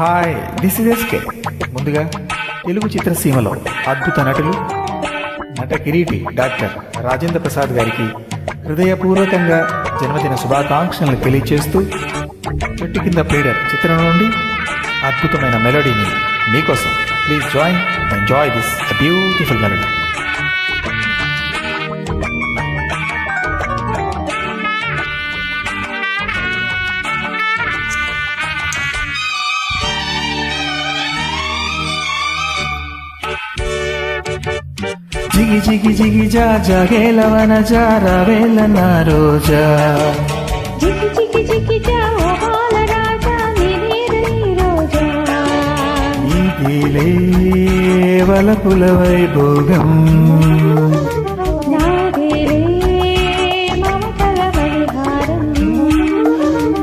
Hi this is SK ముందుగా తెలుగు చిత్రసీమలో అద్భుత నటులు నట కిరీటి డాక్టర్ రాజేంద్ర ప్రసాద్ గారికి హృదయపూర్వకంగా జన్మదిన శుభాకాంక్షలను తెలియచేస్తూ చెట్టు కింద ప్లేడర్ చిత్రం నుండి అద్భుతమైన మెలోడీని మీకోసం please join enjoy this beautiful melody జిగి జిగి జిగి జా జాగేలవన జారవేల నా రోజా. రాజా నిరీరై రోజా. నీతిలే వలపుల వైభోగం.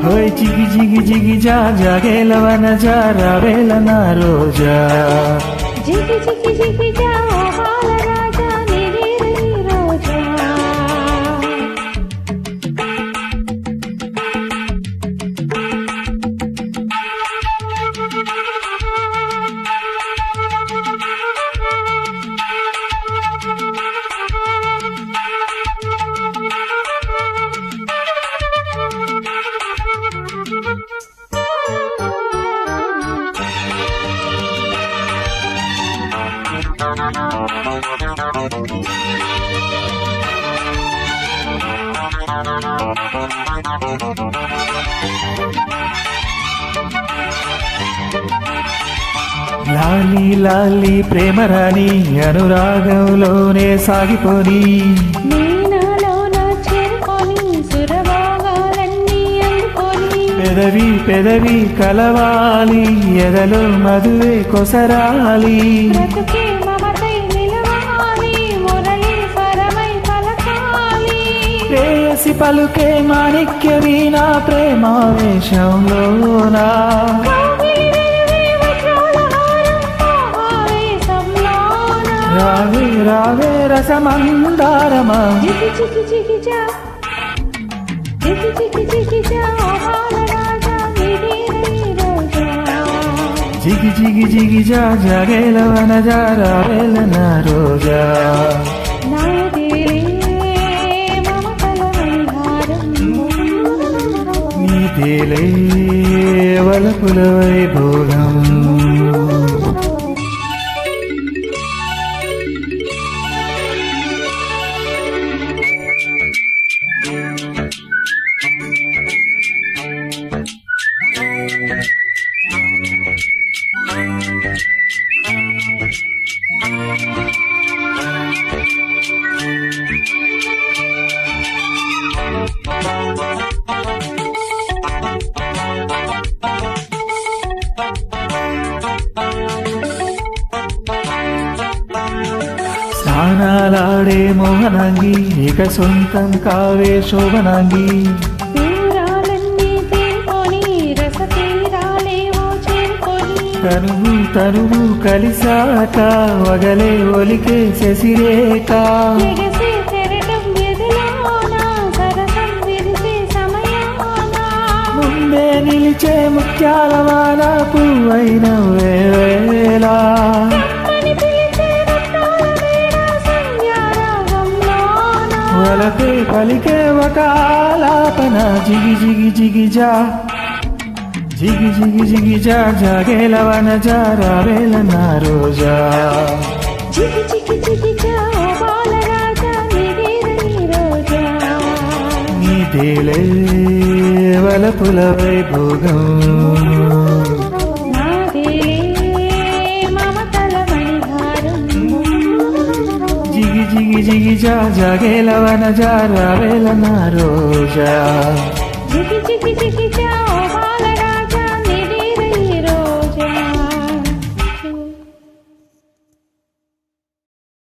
హోయ్ జిగి జిగి జిగి జా జాగేలవన జారవేల నా రోజా. చికి చికి చికి జాओ లాలి లాలి ప్రేమ రాణి అనురాగంలోనే సాగిపోని. పెదవి పెదవి కలవాలి ఎదలో మధువే కొసరాలి. ప్రేయసి పలుకే మాణిక్య నా ప్రేమావేశంలోనా? రావే రావే రసమందారమా? జిగి జిగి జిగి జా జగేలవన జారావేల నా రోజా? నీ తేలే వలపుల వైభోగం. స్నానాలాడే మోహనాంగి ఇక సొంతం కావే శోభనాంగి. తనువు తనువు కలిసాక వగలే ఒలికే శశిరేఖ. సమయాన ముందే నిలిచే ముత్యాల వాన పువ్వైన వలపే పలికే ఒక ఆలాపన. జిగి జిగి జిగి జా. జిగి జిగి జిగి జా. జాగేలవన జారావేల నా రోజా. నీ తేలే వలపుల వైభోగం జిగి జిగి జిగి జా జాగేలవన జారావేల నా రోజా? చికి చికి చికి చా